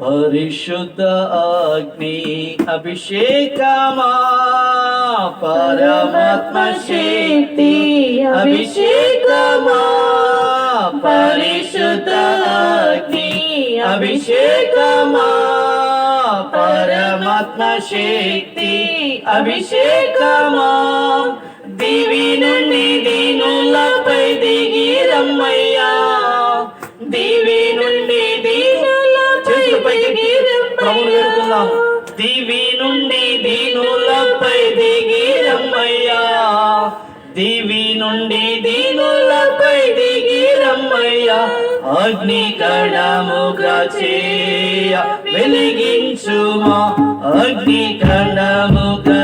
పరిశుద్ధ అగ్ని అభిషేకమా పరమాత్మ శక్తి అభిషేకమా పరిశుద్ధ అగ్ని అభిషేకమా పరమాత్మ శక్తి అభిషేకమా. దివి నుండి దీనులపై దిగి రమ్మయ్యా దివి దివి నుండి దీనులపై దిగి రమ్మయ్యా దివి నుండి దీనులపై దిగి రమ్మయ్యా అగ్ని కడముగా చేయ. వెలిగించుమా. అగ్ని కణముగా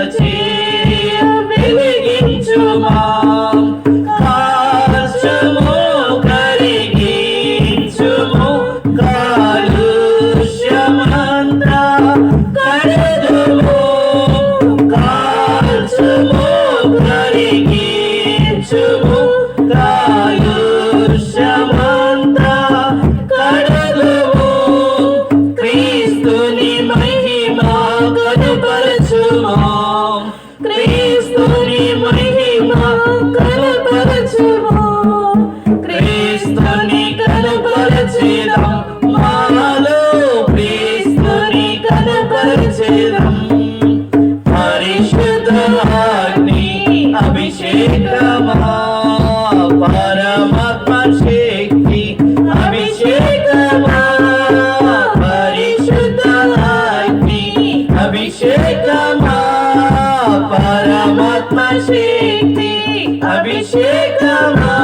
আমার শক্তি আমি শেখাব পরিশুদ্ধ অগ্নি আমি শেখাব পরমাত্মা শক্তি আমি শেখাব।